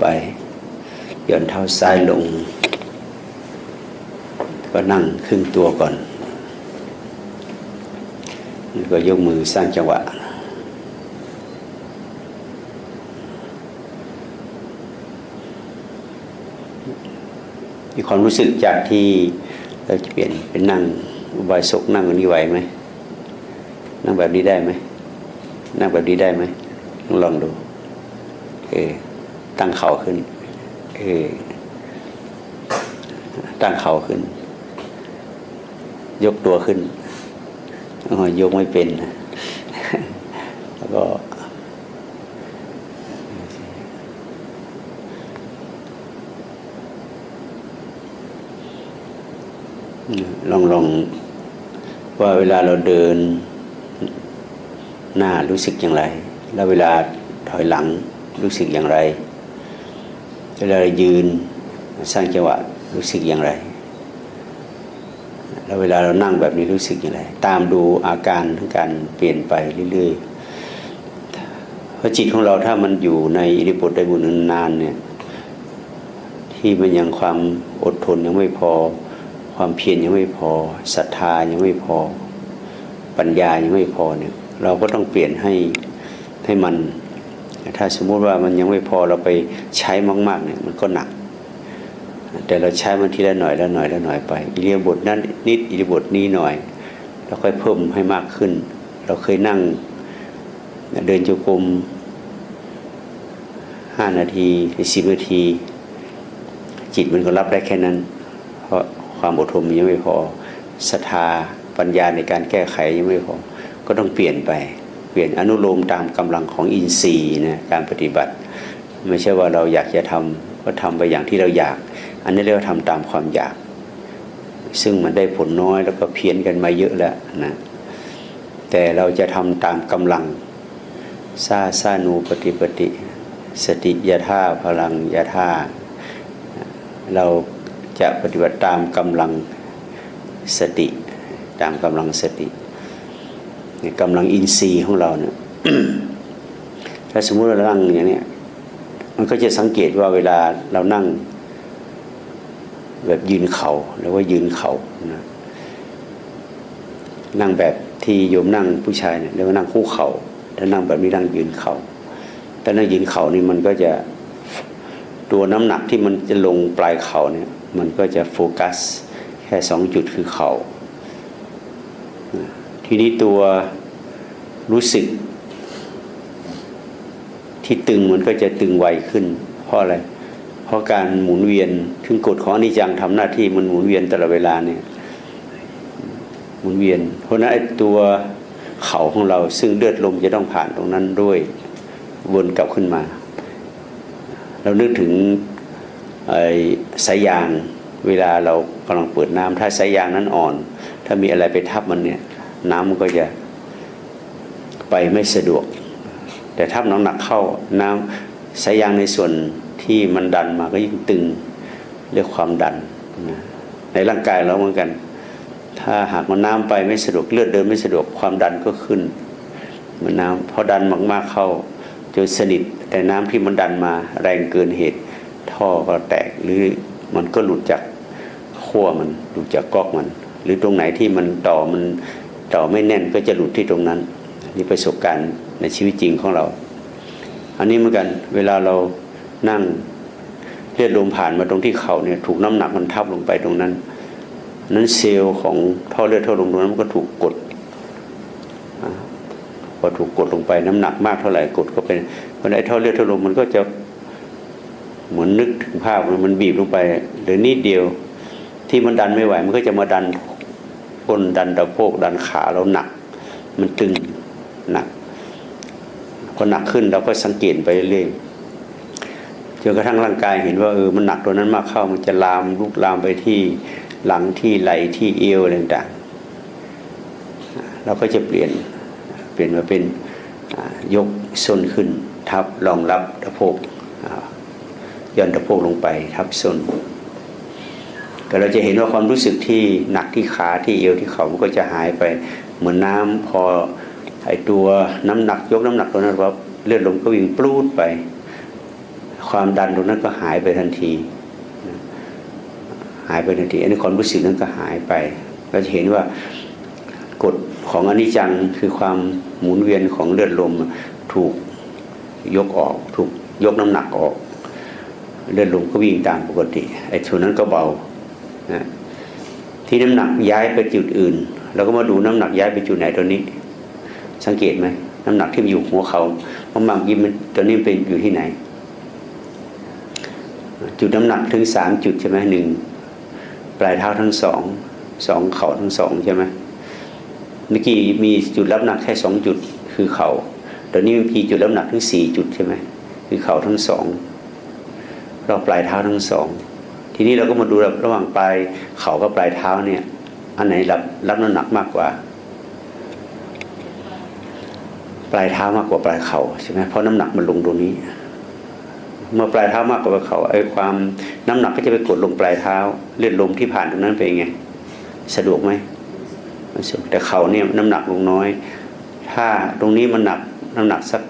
ไปหย่อนเท้าซ้ายลง ก็นั่งครึ่งตัวก่อนแล้วก็ยกมือสร้างจังหวะมีความรู้สึกจากที่เราจะเปลี่ยนเป็นนั่งบายศกนั่งนนี้ไหวไหมนั่งแบบนี้ได้ไหมนั่งแบบนี้ได้ไหมลองดูเออ ตั้งเข่าขึ้นเออตั้งเข่าขึ้น ยกตัวขึ้นออยกไม่เป็น แล้วก็ ลองลองว่าเวลาเราเดินหน้ารู้สึกอย่างไร แล้วเวลาถอยหลังรู้สึกอย่างไร เวลาเรายืนสร้างจังหวะรู้สึกอย่างไร แล้วเวลาเรานั่งแบบนี้รู้สึกอย่างไร ตามดูอาการทั้งการเปลี่ยนไปเรื่อยๆเพราะจิตของเราถ้ามันอยู่ในอิริบทได้บุญนานเนี่ยที่มันยังความอดทนยังไม่พอ ความเพียรยังไม่พอศรัทธายังไม่พอ ปัญญายังไม่พอเนี่ยเราก็ต้องเปลี่ยนให้ให้มัน ถ้าสมมุติว่ามันยังไม่พอเราไปใช้มากๆเนี่ยมันก็หนัก แต่เราใช้มันทีละหน่อยละหน่อยละหน่อยไปอิเลียบทนั้นนิดอิเลียบทนี้หน่อยเราค่อยเพิ่มให้มากขึ้น เราเคยนั่งเดินจงกรมห้านาทีหรือสิบนาที จิตมันก็รับได้แค่นั้น เพราะความอดทนมันยังไม่พอศรัทธาปัญญาในการแก้ไขยังไม่พอก็ต้องเปลี่ยนไป เปลี่ยนอนุโลมตามกำลังของอินทรีย์นะการปฏิบัติ ไม่ใช่ว่าเราอยากจะทำก็ทำไปอย่างที่เราอยาก อันนี้เรียกว่าทำตามความอยาก ซึ่งมันได้ผลน้อยแล้วก็เพี้ยนกันมาเยอะแล้วนะแต่เราจะทำตามกำลังซาซานูปฏิปติ สติยาธาพลังยาธาเราจะปฏิบัติตามกำลังสติ ตามกำลังสติ กำลังอินทรีย์ของเราเนี่ยถ้าสมมุติเรานั่งอย่างนี้มันก็จะสังเกตว่าเวลาเรานั่ง แบบยืนเขาหรือว่ายืนเขานะนั่งแบบที่โยมนั่งผู้ชายเนี่ยเรียกว่านั่งคู่เขาถ้านั่งแบบนี้นั่งยืนเขาแต่นั่งยืนเข่านี่มันก็จะตัวน้ำหนักที่มันจะลงปลายเข่าเนี่ย มันก็จะโฟกัสแค่สองจุดคือเข่า ทีนี้ตัวรู้สึก ที่ตึงมันก็จะตึงไวขึ้น เพราะอะไร เพราะการหมุนเวียนถึงกฎของอนิจจังทำหน้าที่มันหมุนเวียนตลอดเวลาเนี่ยหมุนเวียน เพราะนั้นตัวเข่าของเราซึ่งเลือดลมจะต้องผ่านตรงนั้นด้วยวนกลับขึ้นมา เรานึกถึงไอ้สายยางเวลาเรากำลังเปิดน้ำถ้าสายยางนั้นอ่อน ถ้ามีอะไรไปทับมันเนี่ย น้ำมันก็จะไปไม่สะดวก แต่ถ้าน้ำหนักเข้าน้ำสายยางในส่วนที่มันดันมาก็ยิ่งตึงเรียกความดันนะในร่างกายเราเหมือนกัน ถ้าหากมันน้ำไปไม่สะดวกเลือดเดินไม่สะดวกความดันก็ขึ้น มันน้ำพอดันมากๆเข้าจนสนิทแต่น้ำที่มันดันมาแรงเกินเหตุ ท่อก็แตกหรือมันก็หลุดจากขั้วมันหลุดจากก๊อกมัน หรือตรงไหนที่มันต่อมัน ต่อไม่แน่นก็จะหลุดที่ตรงนั้นนี่ประสบการณ์ในชีวิตจริงของเรา อันนี้เหมือนกันเวลาเรานั่งเลือดลมผ่านมาตรงที่เข่าเนี่ยถูกน้ำหนักมันทับลงไปตรงนั้น นั้นเซลล์ของท่อเลือดท่อลมตรงนั้นมันก็ถูกกดพอถูกกดลงไปน้ำหนักมากเท่าไหร่กดก็เป็นเพราะไอ้ท่อเลือดท่อลมมันก็จะเหมือนนึกถึงภาพมันบีบลงไปหรือนิดเดียวที่มันดันไม่ไหว มันก็จะมาดัน ก้นดันตะโพกดันขาเราหนัก มันตึงหนักพอหนักขึ้นเราก็สังเกตไปเรื่อยจนกระทั่งร่างกายเห็นว่าเออมันหนักตัวนั้นมากเข้ามันจะลามลุกลามไปที่หลังที่ไหลที่เอวอะไรต่างๆเราก็จะเปลี่ยนเปลี่ยนมาเป็นยกส้นขึ้น ทับรองรับตะโพกย่อนตะโพกลงไปทับส้น ก็เราจะเห็นว่าความรู้สึกที่หนักที่ขาที่เอวที่เขามันก็จะหายไป เหมือนน้ำพอไอตัวน้ำหนักยกน้ำหนักตัวนั้นว่าเลือดลมก็วิ่งปลูดไป ความดันตรงนั้นก็หายไปทันที หายไปทันทีอันนี้ความรู้สึกนั้นก็หายไปเราจะเห็นว่ากฎของอนิจจังคือความหมุนเวียนของเลือดลมถูกยกออก ถูกยกน้ำหนักออก เลือดลมก็วิ่งตามปกติไอ้ส่วนนั้นก็เบา นะที่น้ำหนักย้ายไปจุดอื่นเราก็มาดูน้ำหนักย้ายไปจุดไหนตัวนี้ สังเกตไหมน้ำหนักที่มันอยู่หัวเขาเพราะบางยิมมันตัวนี้เป็นอยู่ที่ไหน จุดน้ำหนักถึงสามจุดใช่ไหมหนึ่งปลายเท้าทั้งสองสองเข่าทั้งสองใช่ไหมเมื่อกี้มีจุดรับหนักแค่สองจุดคือเขา่าตอนนี้มีจุดรับหนักถึงสี่จุดใช่ไหมคือเข่าทั้งสองเราปลายเท้าทั้งสอง ทีนี้เราก็มาดูระหว่างปลายเข่ากับปลายเท้าเนี่ย อันไหนรับรับน้ำหนักมากกว่า ปลายเท้ามากกว่าปลายเข่าใช่ไหมเพราะน้ำหนักมันลงตรงนี้ เมื่อปลายเท้ามากกว่าปลายเข่าไอ้ความน้ำหนักก็จะไปกดลงปลายเท้าเลือดลมที่ผ่านตรงนั้นเป็นไง สะดวกไหมไม่สะดวกแต่เข่าเนี่ยน้ำหนักลงน้อย ถ้าตรงนี้มันหนักน้ำหนักสัก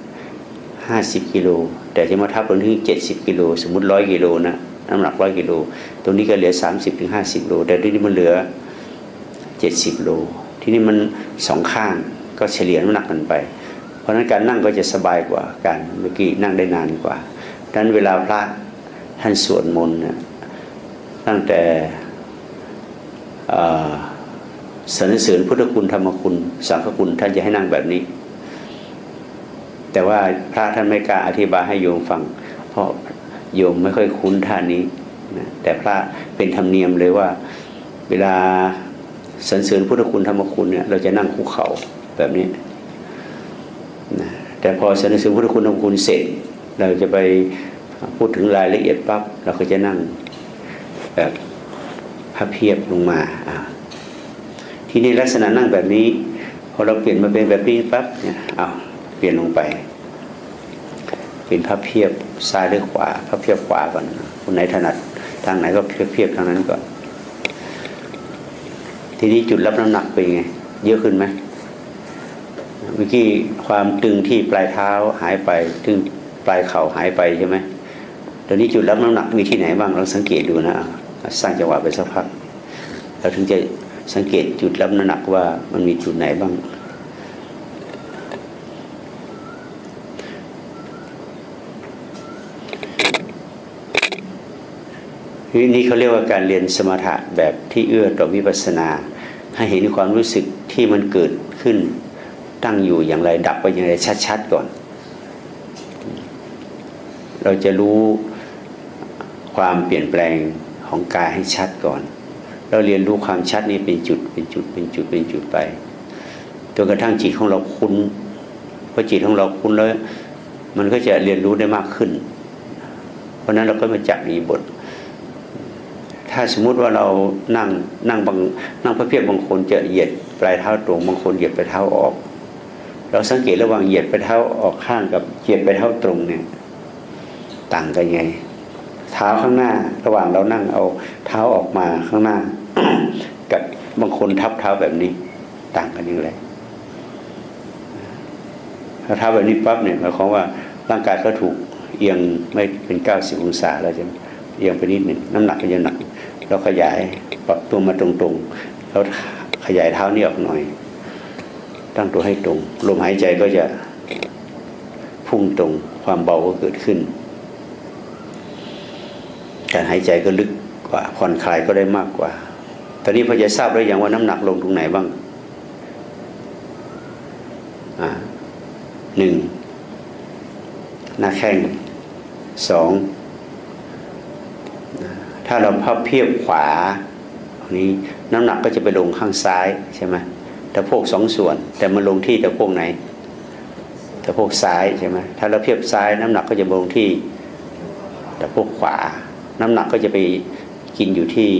ห้าสิบกิโลแต่จะมาทับตรงที่เจ็ดสิบกิโลสมมติร้อยกิโลนะ น้ำหนักร้อยกิโลตรงนี้ก็เหลือสามสิบถึงห้าสิบโลแต่ตรงนี้มันเหลือเจ็ดสิบโล ทีนี้มันสองข้างก็เฉลี่ยน้ำหนักกันไป เพราะฉะนั้นการนั่งก็จะสบายกว่าการเมื่อกี้นั่งได้นานกว่าดังนั้นเวลาพระท่านสวดมนต์ตั้งแต่สรรเสริญพุทธคุณธรรมคุณ สังฆคุณท่านจะให้นั่งแบบนี้ แต่ว่าพระท่านไม่กล้าอธิบายให้โยมฟัง เพราะ โยมไม่ค่อยคุ้นท่านี้นะแต่พระเป็นธรรมเนียมเลยว่า เวลาสรรเสริญพุทธคุณธรรมคุณเนี่ยเราจะนั่งคุกเข่าแบบนี้นะแต่พอสรรเสริญพุทธคุณธรรมคุณเสร็จ เราจะไปพูดถึงรายละเอียดปั๊บเราก็จะนั่งแบบพับเพียบลงมาอ่าที่นี้ลักษณะนั่งแบบนี้ พอเราเปลี่ยนมาเป็นแบบนี้ปั๊บเนี่ยเอาเปลี่ยนลงไป เป็นพับเพียบซ้ายหรือขวาพับเพียบขวาก่อนคนไหนถนัดทางไหนก็เพียบเพียบทางนั้นก่อนทีนี้จุดรับน้ำหนักเป็นไง เยอะขึ้นไหมเมื่อกี้ความตึงที่ปลายเท้าหายไปตึงปลายเข่าหายไปใช่ไหมตอนนี้จุดรับน้ำหนักมีที่ไหนบ้างเราสังเกตดูนะสร้างจังหวะไปสักพักเราถึงจะสังเกตจุดรับน้ำหนักว่ามันมีจุดไหนบ้าง นี่เขาเรียกว่าการเรียนสมถะแบบที่เอื้อต่อวิปัสสนา ให้เห็นความรู้สึกที่มันเกิดขึ้นตั้งอยู่อย่างไรดับไปอย่างไรชัดๆก่อน เราจะรู้ความเปลี่ยนแปลงของกายให้ชัดก่อน เราเรียนรู้ความชัดนี้เป็นจุดเป็นจุดเป็นจุดเป็นจุดไปจนกระทั่งจิตของเราคุ้นพอจิตของเราคุ้นแล้ว มันก็จะเรียนรู้ได้มากขึ้น เพราะนั้นเราก็มาจับมีบท ถ้าสมมุติว่าเรานั่งนั่งบางนั่งพระเพียบบางคนจะเหยียดปลายเท้าตรงบางคนเหยียดปลายเท้าออก เราสังเกตระหว่างเหยียดปลายเท้าออกข้างกับเหยียดปลายเท้าตรงเนี่ยต่างกันไง เท้าข้างหน้า ระหว่างเรานั่งเอาเท้าออกมาข้างหน้า กับบางคนทับเท้าแบบนี้ ต่างกันยังไงถ้าเท้าแบบนี้ปั๊บเนี่ยหมายความว่าร่างกายเขาถูกเอียงไม่เป็นเก้าสิบองศาแล้วจะเอียงไปนิดหนึ่งน้ำหนักก็จะหนัก เราขยายปรับตัวมาตรงๆแล้วขยายเท้านี่ออกหน่อย ตั้งตัวให้ตรง ลมหายใจก็จะพุ่งตรงความเบาก็เกิดขึ้น การหายใจก็ลึกกว่าผ่อนคลายก็ได้มากกว่า ตอนนี้พอจะทราบแล้อย่างว่าน้ำหนักลงตรงไหนบ้างอ่าหนึ่งหน้าแข้งสอง ถ้าเราพับเพียบขวานี้น้ำหนักก็จะไปลงข้างซ้ายใช่ไหมแตะโพกสองส่วน แต่มันลงที่แตะโพกไหน แตะโพกซ้ายใช่ไหมถ้าเราเพียบซ้าย น้ำหนักก็จะลงที่แตะโพกขวา น้ำหนักก็จะไปกินอยู่ที่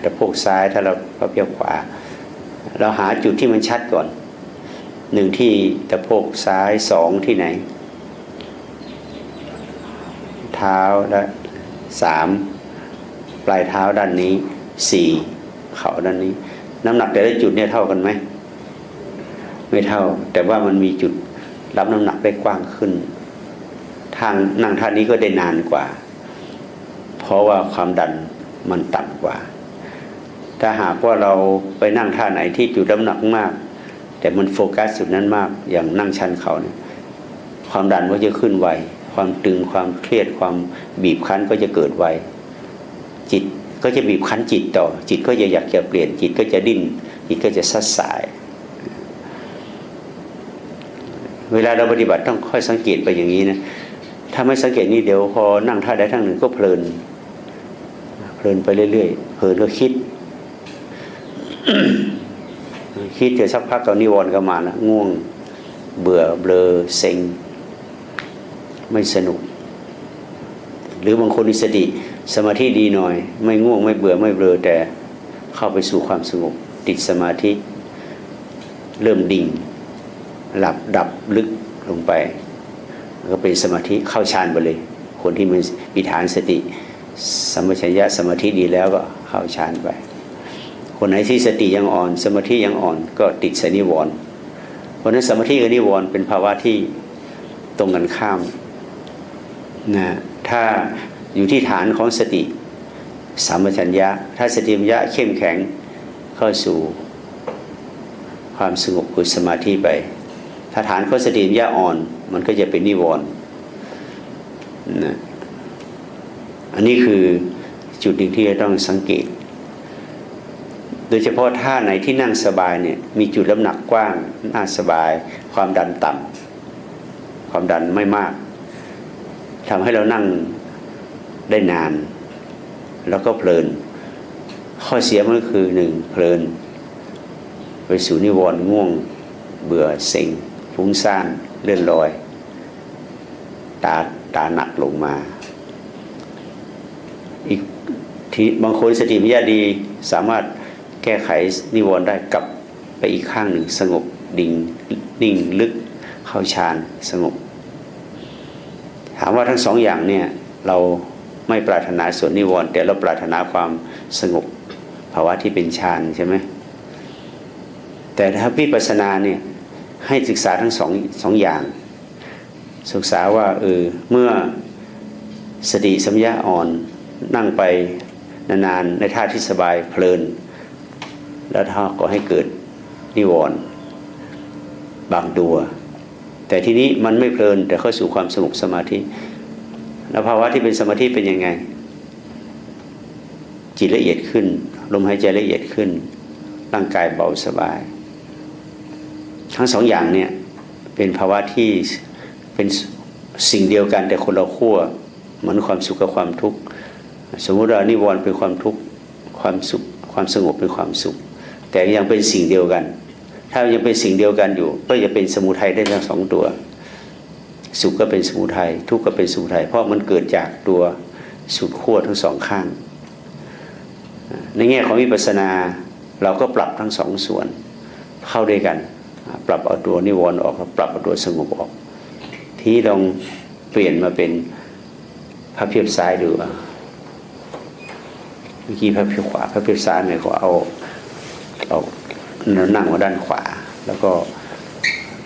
แตะโพกซ้ายถ้าเราพับเพียบขวา เราหาจุดที่มันชัดก่อนหนึ่งที่แตะโพกซ้ายสองที่ไหน เท้าและสาม ปลายเท้าด้านนี้สี่เข่าด้านนี้ น้ำหนักแต่ละจุดเนี่ยเท่ากันไหมไม่เท่า แต่ว่ามันมีจุดรับน้ำหนักได้กว้างขึ้น ทางนั่งท่านี้ก็ได้นานกว่า เพราะว่าความดันมันต่ำกว่า ถ้าหากว่าเราไปนั่งท่าไหนที่จุดน้ำหนักมาก แต่มันโฟกัสจุดนั้นมากอย่างนั่งชันเขาเนี่ยความดันก็จะขึ้นไวความตึงความเครียดความบีบคั้นก็จะเกิดไว จิตก็จะบีบคั้นจิตต่อ จิตก็จะอยากจะเปลี่ยนจิตก็จะดิ้นจิตก็จะซัดสาย เวลาเราปฏิบัติต้องค่อยสังเกตไปอย่างนี้นะถ้าไม่สังเกตนี่เดี๋ยวพอนั่งท่าใดท่าหนึ่งก็เพลิน เพลินไปเรื่อยๆเพลินก็คิด คิดเดี๋ยวสักพักตอนนิวรณ์ก็มาแล้วง่วงเบื่อเบลอเซ็ง ไม่สนุก หรือบางคนมีสติ สมาธิดีหน่อย ไม่ง่วงไม่เบื่อไม่เบลอแต่เข้าไปสู่ความสงบติดสมาธิ เริ่มดิ่ง หลับดับลึกลงไป ก็เป็นสมาธิเข้าฌานไปเลย คนที่มีมีฐานสติสมัชัญญะสมาธิดีแล้วก็เข้าฌานไป คนไหนที่สติยังอ่อน สมาธิยังอ่อนก็ติดสนิวรณ์เพราะนั้นสมาธิกับนิวรณ์เป็นภาวะที่ตรงกันข้ามนะถ้า อยู่ที่ฐานของสติสัมปชัญญะ ถ้าสติปัญญะเข้มแข็งเข้าสู่ความสงบคือสมาธิไป ถ้าฐานของสติปัญญะอ่อน มันก็จะเป็นนิวรณ์นะอันนี้คือจุดหนึ่งที่จะต้องสังเกต โดยเฉพาะท่าไหนที่นั่งสบายเนี่ยมีจุดน้ำหนักกว้างน่าสบาย ความดันต่ำความดันไม่มากทำให้เรานั่ง ได้นาน แล้วก็เพลิน ข้อเสียมันก็คือหนึ่งเพลิน ไปสู่นิวรณ์ง่วง เบื่อเซ็งฟุ้งซ่านเลื่อนลอย ตาตาหนักลงมา อีกทีบางคนสติปัญญาดีสามารถแก้ไขนิวรณ์ได้กลับไปอีกข้างหนึ่งสงบดิ่งนิ่งลึกเข้าฌานสงบ ถามว่าทั้งสองอย่างเนี่ยเรา ไม่ปรารถนาส่วนนิวรณ์แต่เราปรารถนาความสงบภาวะที่เป็นฌานใช่ไหมแต่ถ้าวิปัสสนาเนี่ยให้ศึกษาทั้งสองสองอย่าง ศึกษาว่าเออเมื่อสติสัมยาอ่อนนั่งไปนานๆในท่าที่สบายเพลิน แล้วท่าก็ให้เกิดนิวรณ์บางตัว แต่ทีนี้มันไม่เพลินแต่เข้าสู่ความสงบสมาธิ แล้วภาวะที่เป็นสมาธิเป็นยังไง จิตละเอียดขึ้น ลมหายใจละเอียดขึ้น ร่างกายเบาสบาย ทั้งสองอย่างเนี่ยเป็นภาวะที่เป็นสิ่งเดียวกันแต่คนละขั้วเหมือนความสุขกับความทุกข์สมมติว่านิวรณ์เป็นความทุกข์ความสุขความสงบเป็นความสุข แต่ยังเป็นสิ่งเดียวกัน ถ้ายังเป็นสิ่งเดียวกันอยู่ ก็จะเป็นสมุทัยได้ทั้งสองตัว สุขก็เป็นสมุทัยทุกข์ก็เป็นสมุทัยเพราะมันเกิดจากตัวสุดขั้วทั้งสองข้าง ในแง่ของวิปัสสนาเราก็ปรับทั้งสองส่วนเข้าด้วยกัน ปรับเอาตัวนิวรณ์ออกปรับเอาตัวสงบออก ที่ลองเปลี่ยนมาเป็นพระเพียบซ้ายดูเมื่อกี้พระเพียบขวาพระเพียบซ้ายเนี่ยก็เอาเอานั่งมาด้านขวา แล้วก็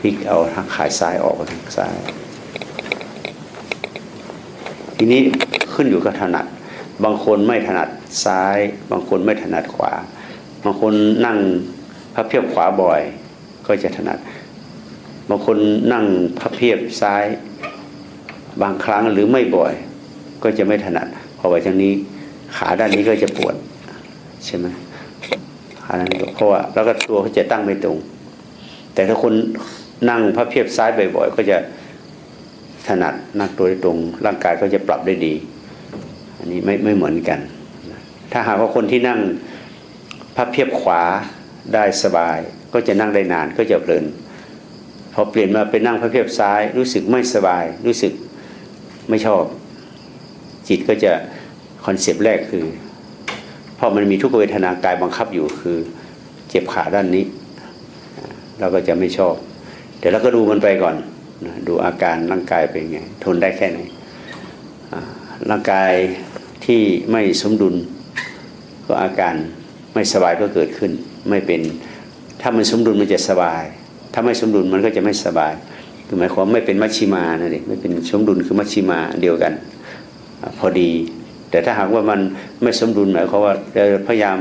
พลิกเอาทางขายซ้ายออกมาทางซ้าย ทีนี้ขึ้นอยู่กับถนัด บางคนไม่ถนัดซ้าย บางคนไม่ถนัดขวา บางคนนั่งพระเพียบขวาบ่อย ก็จะถนัด บางคนนั่งพระเพียบซ้าย บางครั้งหรือไม่บ่อย ก็จะไม่ถนัด พอไปทางนี้ขาด้านนี้ก็จะปวดใช่ไหมขาด้านนี้เพราะว่าแล้วก็ตัวเขาจะตั้งไม่ตรง แต่ถ้าคนนั่งพระเพียบซ้ายบ่อยๆก็จะ ถนัดนั่งตัวได้ตรง ร่างกายก็จะปรับได้ดี อันนี้ไม่ไม่เหมือนกัน ถ้าหากว่าคนที่นั่งพระเพียบขวาได้สบาย ก็จะนั่งได้นานก็จะเพลินพอเปลี่ยนมาเป็นนั่งพระเพียบซ้าย รู้สึกไม่สบาย รู้สึกไม่ชอบ จิตก็จะคอนเซปต์แรกคือเพราะมันมีทุกเวทนากายบังคับอยู่คือ เจ็บขาด้านนี้ เราก็จะไม่ชอบ เดี๋ยวเราก็ดูมันไปก่อน ดูอาการร่างกายเป็นไง ทนได้แค่ไหนร่างกายที่ไม่สมดุลก็อาการไม่สบายก็เกิดขึ้น ไม่เป็นถ้ามันสมดุลมันจะสบาย ถ้าไม่สมดุลมันก็จะไม่สบายคือหมายความไม่เป็นมัชชิมานั่นเองไม่เป็นสมดุลคือมัชชิมาเดียวกันพอดี แต่ถ้าหากว่ามันไม่สมดุลหมายความว่าพยายาม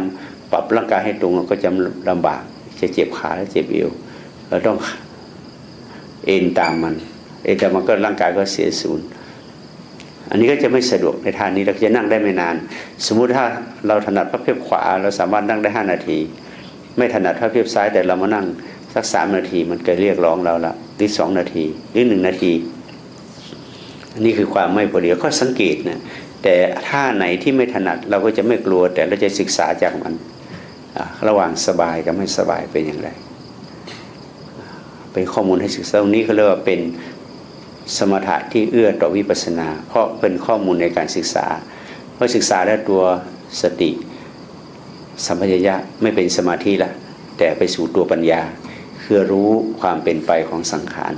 ปรับร่างกายให้ตรงก็จะลำบากจะเจ็บขาและเจ็บเอวเราต้อง เอ็นตามมัน เอ็นต่มันก็ร่างกายก็เสียศูนย์อันนี้ก็จะไม่สะดวกในทานนี้เราจะนั่งได้ไม่นาน สมมุติถ้าเราถนัดพระเพียบขวา เราสามารถนั่งได้ห้านาที ไม่ถนัดพระเพียบซ้ายแต่เรามานั่งสักสามนาที มันก็เรียกร้องเราละหรือสองนาทีหรือหนึ่งนาที อันนี้คือความไม่พอดีก็สังเกตนะแต่ท่าไหนที่ไม่ถนัดเราก็จะไม่กลัวแต่เราจะศึกษาจากมัน ระหว่างสบายกับไม่สบายเป็นอย่างไร เป็นข้อมูลให้ศึกษาตรงนี้เขาเรียกว่าเป็นสมถะที่เอื้อต่อวิปัสสนา เพราะเป็นข้อมูลในการศึกษาเพราะศึกษาแล้วตัวสติสัมปชัญญะไม่เป็นสมาธิละแต่ไปสู่ตัวปัญญา คือรู้ความเป็นไปของสังขาร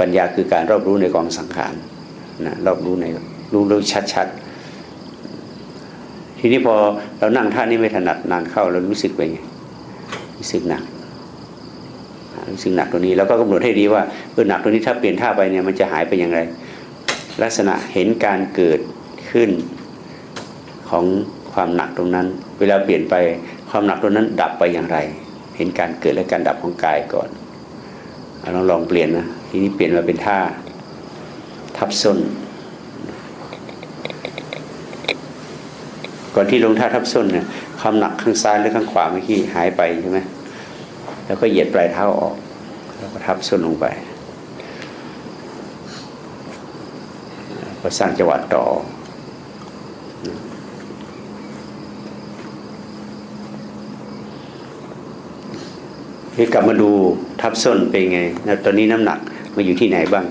ปัญญาคือการรอบรู้ในกองสังขารนะรอบรู้ในรู้รู้ชัดๆ ทีนี้พอเรานั่งท่านี้ไม่ถนัดนานเข้าเรารู้สึกเป็นไงรู้สึกหนัก สึกหนักตรงนี้แล้วก็กำหนดให้ดีว่าเออหนักตรงนี้ถ้าเปลี่ยนท่าไปเนี่ยมันจะหายไปอย่างไร ลักษณะเห็นการเกิดขึ้นของความหนักตรงนั้น เวลาเปลี่ยนไปความหนักตรงนั้นดับไปอย่างไร เห็นการเกิดและการดับของกายก่อนลองลองเปลี่ยนนะทีนี้เปลี่ยนมาเป็นท่าทับส้น ก่อนที่ลงท่าทับส้นเนี่ยความหนักข้างซ้ายหรือข้างขวาเมื่อกี้หายไปใช่ไหม แล้วก็เหยียดปลายเท้าออก แล้วก็ทับส้นลงไปก็สร้างจังหวะต่อนี่กลับมาดูทับส้นเป็นไงตอนนี้น้ำหนักมาอยู่ที่ไหนบ้าง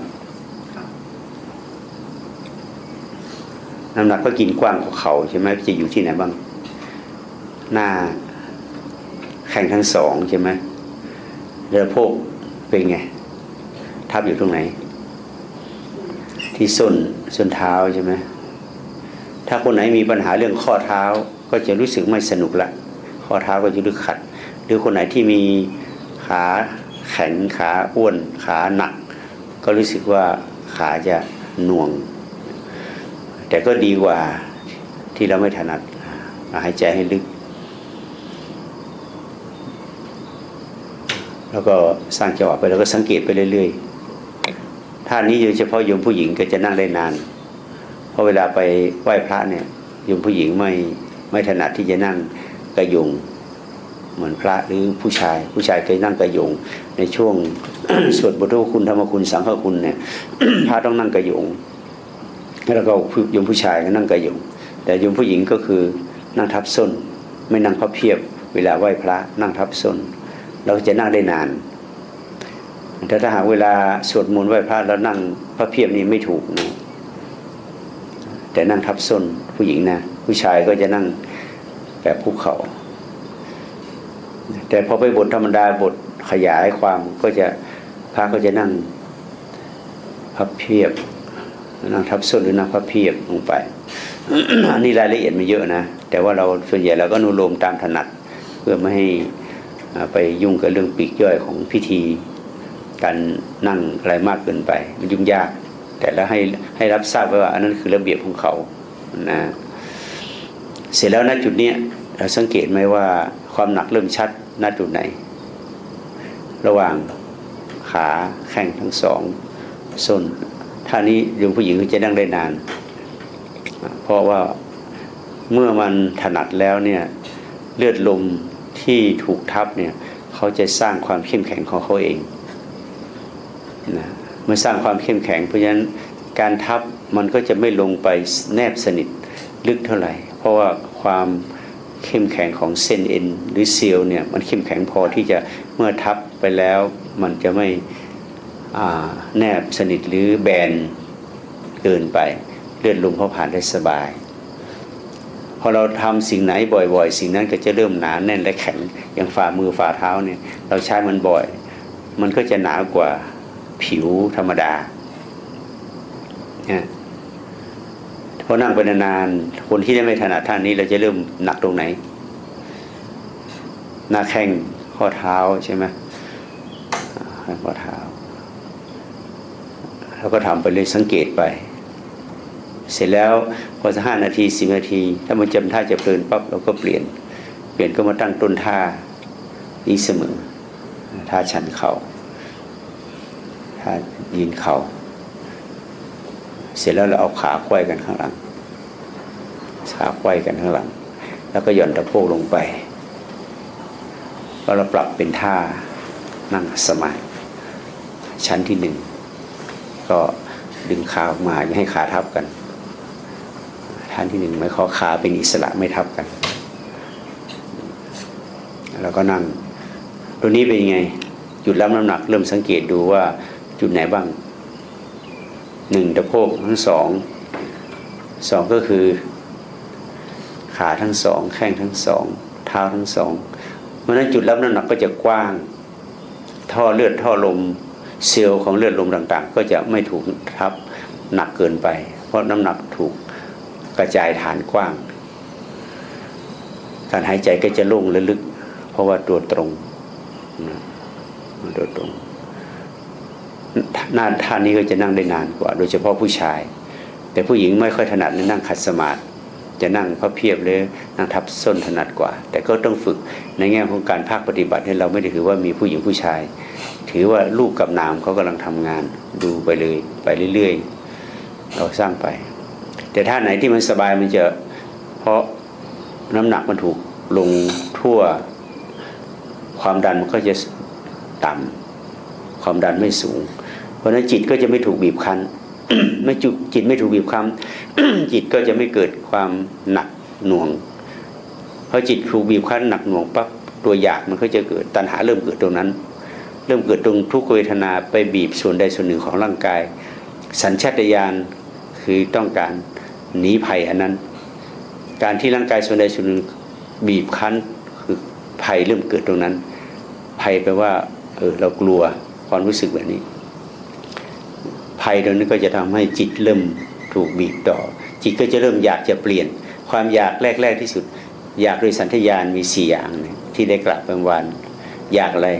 น้ำหนักก็กินกว้างกว่าเขาใช่ไหมจะอยู่ที่ไหนบ้าง หน้าแข่งทั้งสองใช่ไหม เรือโพกเป็นไง ทับอยู่ตรงไหน ที่ส้นส้นเท้าใช่ไหมถ้าคนไหนมีปัญหาเรื่องข้อเท้าก็จะรู้สึกไม่สนุกละ ข้อเท้าก็จะรู้ขัด หรือคนไหนที่มีขาแข็งขาอ้วนขาหนัก ก็รู้สึกว่าขาจะหน่วง แต่ก็ดีกว่าที่เราไม่ถนัดหายใจให้ลึก แล้วก็สร้างจังหวะไปแล้วก็สังเกตไปเรื่อยๆท่านี้โดยเฉพาะโยมผู้หญิงก็จะนั่งได้นาน เพราะเวลาไปไหว้พระเนี่ยโยมผู้หญิงไม่ไม่ถนัดที่จะนั่งกระยงเหมือนพระหรือผู้ชาย ผู้ชายเคยนั่งกระยง ในช่วงสวดบทคุณธรรมคุณสังฆคุณเนี่ยพระต้องนั่งกระยงแล้วก็โยมผู้ชายก็นั่งกระยงแต่โยมผู้หญิงก็คือนั่งทับส้น ไม่นั่งพับเพียบ เวลาไหว้พระนั่งทับส้น เราจะนั่งได้นานแต่ถ้าหากเวลาสวดมนต์ไหว้พระแล้วนั่งพระเพียบนี้ไม่ถูกนะแต่นั่งทับส้นผู้หญิงนะผู้ชายก็จะนั่งแบบภูเขา แต่พอไปบทธรรมดาบทขยายความก็จะพระก็จะนั่งพับเพียบนั่งทับส้นหรือนั่งพับเพียบลงไปนนี้รายละเอียดไม่เยอะนะแต่ว่าเราส่วนใหญ่เราก็นุโลมตามถนัดเพื่อไม่ให้ ไปยุ่งกับเรื่องปีกย่อยของพิธี การนั่งอะไรมากเกินไป มันยุ่งยาก แต่แล้วให้ให้รับทราบว่าอันนั้นคือระเบียบของเขานะเสร็จแล้วณจุดนี้เราสังเกตไหมว่าความหนักเริ่มชัดณจุดไหน ระหว่างขาแข้งทั้งสองส้นท่านี้โยมผู้หญิงจะนั่งได้นาน เพราะว่าเมื่อมันถนัดแล้วเนี่ยเลือดลม ที่ถูกทับเนี่ยเขาจะสร้างความเข้มแข็งของเขาเองนะเมื่อสร้างความเข้มแข็ง เพราะฉะนั้นการทับมันก็จะไม่ลงไปแนบสนิทลึกเท่าไหร่ เพราะว่าความเข้มแข็งของเส้นเอ็นหรือเซลล์เนี่ยมันเข้มแข็งพอที่จะเมื่อทับไปแล้ว มันจะไม่แนบสนิทหรือแบนเกินไป เลือดลมเขาผ่านได้สบาย พอเราทำสิ่งไหนบ่อย ๆ สิ่งนั้นก็จะเริ่มหนาแน่นและแข็งอย่างฝ่ามือฝ่าเท้าเนี่ย เราใช้มันบ่อย มันก็จะหนากว่าผิวธรรมดาเนี่ยพอนั่งไปนานๆคนที่ได้ไม่ถนัดท่านนี้เราจะเริ่มหนักตรงไหน หน้าแข้งข้อเท้าใช่ไหมข้อเท้า แล้วก็ทำไปเลยสังเกตไป เสร็จแล้วพอสักห้านาทีสิบนาที ถ้ามันจำท่าจะเพลินปั๊บเราก็เปลี่ยน เปลี่ยนก็มาตั้งต้นท่านี้เสมอท่าชันเขา่าท่ายืนเขา่าเสร็จแล้วเราเอาขาควายกันข้างหลังขาควายกันข้างหลัง แล้วก็หย่อนตะโพกลงไปแล้วเราปรับเป็นท่านั่งสมาธิชั้นที่หนึ่งก็ดึงขาออกมาอย่าให้ขาทับกัน ท่านที่หนึ่งไม่ข้อขาเป็นอิสระไม่ทับกัน แล้วก็นั่งตัวนี้เป็นยังไง จุดรับน้ำหนัก เริ่มสังเกตดูว่าจุดไหนบ้างหนึ่งตะโพกทั้งสองสองก็คือ ขาทั้งสอง แข้งทั้งสอง เท้าทั้งสองเพราะนั้นจุดรับน้ำหนักก็จะกว้าง ท่อเลือดท่อลมเซลล์ของเลือดลมต่าง ๆ ก็จะไม่ถูกทับหนักเกินไป เพราะน้ำหนักถูก กระจายฐานกว้างการหายใจก็จะโล่งและลึก เพราะว่าตัวตรงตัวตรงหน้าท่านี้ก็จะนั่งได้นานกว่า โดยเฉพาะผู้ชาย แต่ผู้หญิงไม่ค่อยถนัดในนั่งขัดสมาธิจะนั่งพระเพียบเลยนั่งทับส้นถนัดกว่า แต่ก็ต้องฝึกในแง่ของการภาคปฏิบัติให้เราไม่ได้ถือว่ามีผู้หญิงผู้ชาย ถือว่าลูกกับนามเขากำลังทำงานดูไปเลย ไปเรื่อยๆ เราสร้างไป แต่ท่าไหนที่มันสบายมันจะเพราะน้ำหนักมันถูกลงทั่ว ความดันมันก็จะต่ำความดันไม่สูง เพราะฉะนั้นจิตก็จะไม่ถูกบีบคั้นไม่จุจิตไม่ถูกบีบคั้นจิตก็จะไม่เกิดความหนักหน่วงเพราะจิตถูกบีบคั้นหนักหน่วงปั๊บตัวอยากมันก็จะเกิดตัณหาเริ่มเกิดตรงนั้น เริ่มเกิดตรงทุกขเวทนาไปบีบส่วนใดส่วนหนึ่งของร่างกาย สัญชาตญาณคือต้องการ หนีภัยอันนั้น การที่ร่างกายส่วนใดส่วนหนึ่งบีบคั้นคือภัยเริ่มเกิดตรงนั้น ภัยแปลว่าเออเรากลัวความรู้สึกแบบนี้ ภัยตรงนี้ก็จะทำให้จิตเริ่มถูกบีบต่อ จิตก็จะเริ่มอยากจะเปลี่ยน ความอยากแรก ๆที่สุด อยากโดยสัญชาตญาณมีสี่อย่างที่ได้กลับเป็นวันอยากอะไร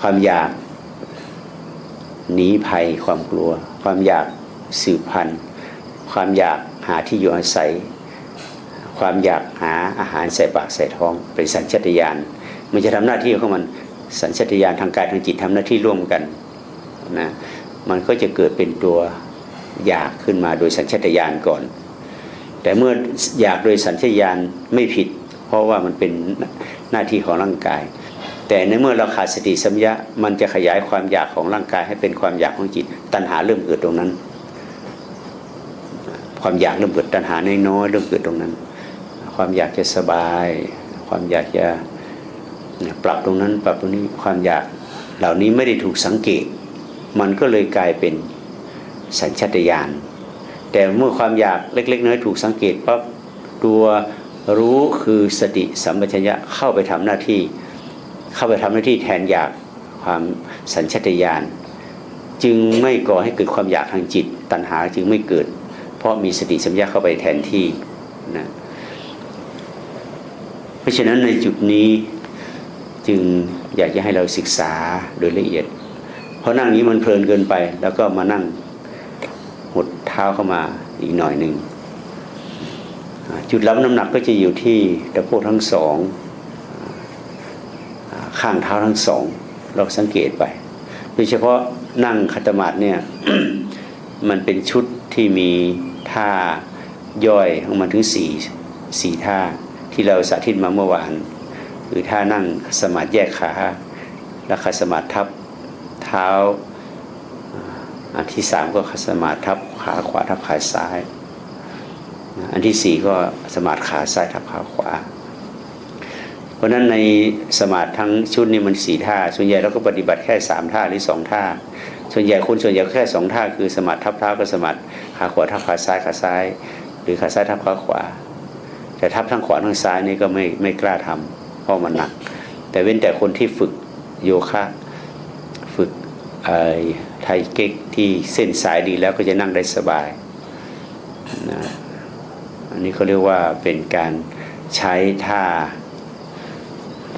ความอยาก หนีภัยความกลัว ความอยากสืบพันธุ์ความอยากหาที่อยู่อาศัย ความอยากหาอาหารใส่ปากใส่ท้อง เป็นสัญชตาตญาณมันจะทำหน้าที่ของมันสัญชตาตญาณทางกายทางจิตทำหน้าที่ร่วมกันนะมันก็จะเกิดเป็นตัวอยากขึ้นมาโดยสัญชตาตญาณก่อน แต่เมื่ออยากโดยสัญชตาตญาณไม่ผิด เพราะว่ามันเป็นหน้าที่ของร่างกาย แต่ในเมื่อเราขาดสติสัมยามันจะขยายความอยากของร่างกายให้เป็นความอยากของจิต ตัณหาเริ่มเกิดตรงนั้น ความอยากเริ่มเกิดตัณหาน้อยๆเริ่มเกิดตรงนั้น ความอยากจะสบาย ความอยากจะปรับตรงนั้น ปรับตรงนี้ความอยากเหล่านี้ไม่ได้ถูกสังเกต มันก็เลยกลายเป็นสัญชาตญาณแต่เมื่อความอยากเล็ก ๆ น้อยถูกสังเกตปั๊บตัวรู้คือสติสัมปชัญญะเข้าไปทำหน้าที่ เข้าไปทำหน้าที่แทนอยากความสัญชตาตญาณจึงไม่ก่อให้เกิดความอยากทางจิต ตัณหาจึงไม่เกิด เพราะมีสติสัมยาเข้าไปแทนที่นะเพราะฉะนั้นในจุดนี้จึงอยากจะให้เราศึกษาโดยละเอียด เพราะนั่งนี้มันเพลินเกินไป แล้วก็มานั่งหดเท้าเข้ามาอีกหน่อยหนึ่งจุดรับน้ำหนักก็จะอยู่ที่ตะโพกทั้งสอง ข้างเท้าทั้งสอง เราสังเกตไป โดยเฉพาะนั่งคัตมาดเนี่ยมันเป็นชุดที่มีท่าย่อยของมันถึงสี่สี่ท่าที่เราสาธิตมาเมื่อวานคือท่านั่งสมาธิแยกขาแล้วขัดสมาธิทับเท้าอันที่สามก็ขัดสมาธิทับขาขวาทับขาซ้าย อันที่สี่ก็สมาธิขาซ้ายทับขาขวา เพราะนั้นในสมาธิทั้งชุดนี้มันสี่ท่า ส่วนใหญ่เราก็ปฏิบัติแค่สามท่าหรือสองท่า ส่วนใหญ่คนส่วนใหญ่แค่สองท่าคือสมาธิทับเท้ากับสมาธิขาขวาทับขาซ้ายขาซ้าย หรือขาซ้ายทับขาขวา แต่ทับทั้งขวาทั้งซ้ายนี่ก็ไม่ไม่กล้าทำเพราะมันหนัก แต่เว้นแต่คนที่ฝึกโยคะฝึกไทยเก๊กที่เส้นสายดีแล้วก็จะนั่งได้สบายนะอันนี้เขาเรียกว่าเป็นการใช้ท่า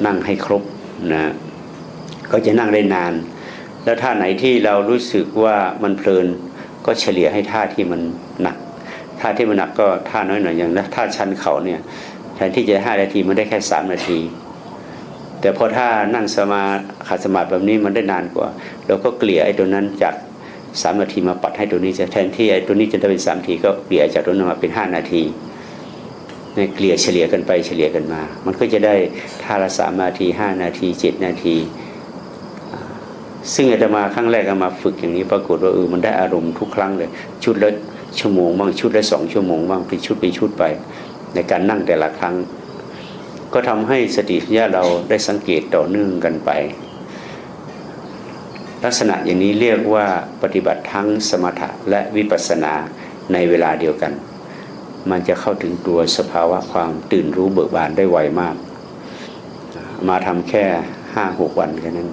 นั่งให้ครบนะก็จะนั่งได้นาน แล้วท่าไหนที่เรารู้สึกว่ามันเพลิน ก็เฉลี่ยให้ท่าที่มันหนักท่าที่มันหนักก็ท่าน้อยหน่อยอย่างนะท่าชันเขาเนี่ยแทนที่จะห้านาทีมันได้แค่สามนาที แต่พอถ้านั่งสมาขัดสมาธิแบบนี้มันได้นานกว่า เราก็เกลี่ยไอ้ตัวนั้นจากสามนาทีมาปัดให้ตัวนี้จะแทนที่ไอ้ตัวนี้จะได้เป็นสามนาทีก็เกลี่ยจากตัวนั้นมาเป็นห้านาที เนี่ยเกลี่ยเฉลี่ยกันไปเฉลี่ยกันมา มันก็จะได้ท่าละสามนาทีห้านาทีเจ็ดนาที ซึ่งอาตมาครั้งแรกอามาฝึกอย่างนี้ปรากฏว่าเออมันได้อารมณ์ทุกครั้งเลย ชุดละชั่วโมงบ้างชุดละสองชั่วโมงบ้างเป็นชุดเป็นชุดไป ในการนั่งแต่ละครั้ง ก็ทำให้สติปัญญาเราได้สังเกตต่อเนื่องกันไป ลักษณะอย่างนี้เรียกว่าปฏิบัติทั้งสมถะและวิปัสสนาในเวลาเดียวกัน มันจะเข้าถึงตัวสภาวะความตื่นรู้เบิกบานได้ไวมาก มาทำแค่ห้าหกวันแค่นั้น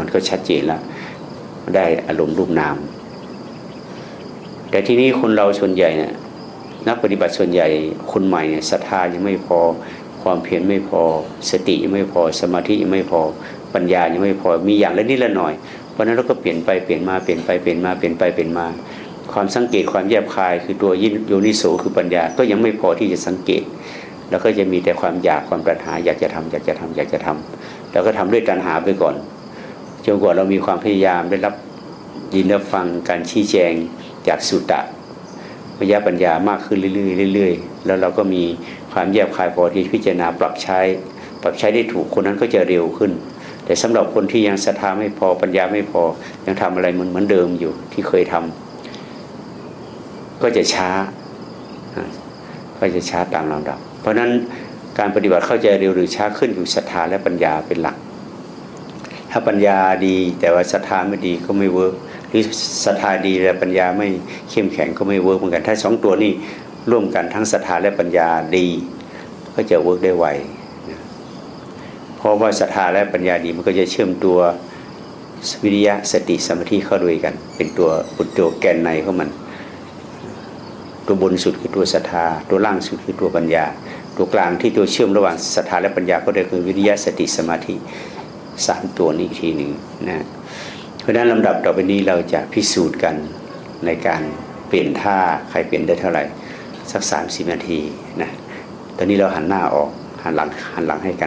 มันก็ชัดเจนแล้ว ได้อารมณ์รูปนาม แต่ที่นี้คนเราส่วนใหญ่เนี่ยนักปฏิบัติส่วนใหญ่คนใหม่เนี่ยศรัทธายังไม่พอความเพียรไม่พอ สติยังไม่พอสมาธิยังไม่พอปัญญายังไม่พอมีอย่างละนิดละหน่อยเพราะนั้นเราก็เปลี่ยนไปเปลี่ยนมาเปลี่ยนไปเปลี่ยนมาเปลี่ยนไปเปลี่ยนมา ความสังเกตความแยบคายคือตัวยินโยนิโสคือปัญญา ก็ยังไม่พอที่จะสังเกต แล้วก็จะมีแต่ความอยากความปรารถนาอยากจะทำอยากจะทำอยากจะทำแล้วก็ทำด้วยตัณหาไปก่อนจนกว่าเรามีความพยายามได้รับยินรับฟังการชี้แจงจากสุตตะวิยาปัญญามากขึ้นเรื่อยๆเรื่อยๆ แล้วเราก็มีความแยบคายพอที่พิจารณาปรับใช้ ปรับใช้ได้ถูกคนนั้นก็จะเร็วขึ้น แต่สำหรับคนที่ยังศรัทธาไม่พอปัญญาไม่พอยังทำอะไรเหมือนเหมือนเดิมอยู่ที่เคยทำ ก็จะช้า ก็จะช้าตามลำดับ เพราะฉะนั้นการปฏิบัติเข้าใจเร็วหรือช้าขึ้นอยู่ศรัทธาและปัญญาเป็นหลัก ถ้าปัญญาดีแต่ว่าศรัทธาไม่ดีก็ไม่เวิร์กหรือศรัทธาดีแต่ปัญญาไม่เข้มแข็งก็ไม่เวิร์กเหมือนกัน ถ้าสองตัวนี้ร่วมกันทั้งศรัทธาและปัญญาดี ก็จะเวิร์กได้ไวเพราะว่าศรัทธาและปัญญาดีมันก็จะเชื่อมตัววิริยะสติสมาธิเข้าด้วยกัน เป็นตัวปุตตัวแกนในของมัน ตัวบนสุดคือตัวศรัทธา ตัวล่างสุดคือตัวปัญญา ตัวกลางที่ตัวเชื่อมระหว่างศรัทธาและปัญญาก็ได้คือวิริยะสติสมาธิสามตัวนี้อีกทีหนึ่งนะเพราะฉะนั้นลำดับต่อไปนี้เราจะพิสูจน์กันในการเปลี่ยนท่าใครเปลี่ยนได้เท่าไหร่ สักสามสิบนาทีนะตอนนี้เราหันหน้าออกหันหลังหันหลังให้กัน